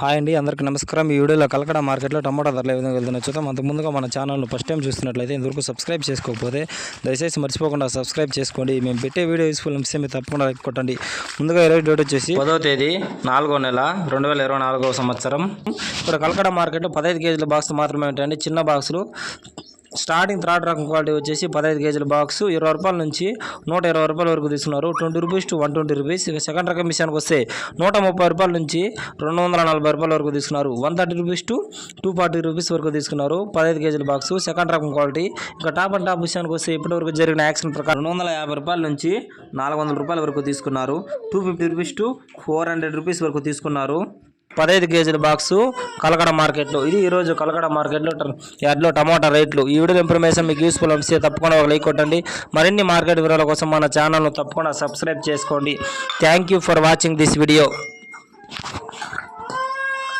Hi అండి అందరికీ నమస్కారం. ఈ వీడియోలో కలకడ మార్కెట్లో టమాటా ధరలు ఏ విధంగా వెళ్తున్నాయి చూద్దాం. అంత ముందుగా మన ఛానల్ను ఫస్ట్ టైం చూస్తున్నట్లయితే ఇంతవరకు సబ్స్క్రైబ్ చేసుకోకపోతే దయచేసి మర్చిపోకుండా సబ్స్క్రైబ్ చేసుకోండి. మేము పెట్టే వీడియో యూస్ఫుల్ అనిపిస్తే మీరు తప్పకుండా కొట్టండి. ముందుగా ఈరోజు డేట్ వచ్చేసి పదో తేదీ నాలుగో నెల రెండు వేల ఇరవై నాలుగో సంవత్సరం. ఇక్కడ కలకడ మార్కెట్లో పదహైదు కేజీల బాక్స్ మాత్రమే ఉంటాయండి. చిన్న బాక్సులు స్టార్టింగ్ థర్డ్ రకం క్వాలిటీ వచ్చేసి పదహైదు కేజీల బాక్స్ ఇరవై రూపాయల నుంచి నూట ఇరవై రూపాయల వరకు తీసుకున్నారు. Twenty rupees to one twenty rupees. ఇక సెకండ్ రకం మిషన్కి వస్తే నూట ముప్పై రూపాయల నుంచి రెండు వందల నలభై రూపాయల వరకు తీసుకున్నారు. One thirty rupees to two forty rupees వరకు తీసుకున్నారు. పదహైదు కేజీల బాక్స్ సెకండ్ రకం క్వాలిటీ. ఇంకా టాప్ అండ్ టాప్ మిషన్కి వస్తే ఇప్పటివరకు జరిగిన యాక్షన్ ప్రకారం రెండు వందల యాభై రూపాయల నుంచి నాలుగు వందల రూపాయల వరకు తీసుకున్నారు. Two fifty rupees to four hundred rupees వరకు తీసుకున్నారు. పదహైదు కేజీల బాక్సు కలకడ మార్కెట్లో. ఇది ఈరోజు కలకడ మార్కెట్లో ట- యార్డ్లో టమాటా రేట్లు. ఈ వీడియో ఇన్ఫర్మేషన్ మీకు యూస్ఫుల్ అనిపిస్తే తప్పకుండా ఒక లైక్ కొట్టండి. మరిన్ని మార్కెట్ వివరాల కోసం మన ఛానల్ను తప్పకుండా సబ్స్క్రైబ్ చేసుకోండి. Thank you for watching this video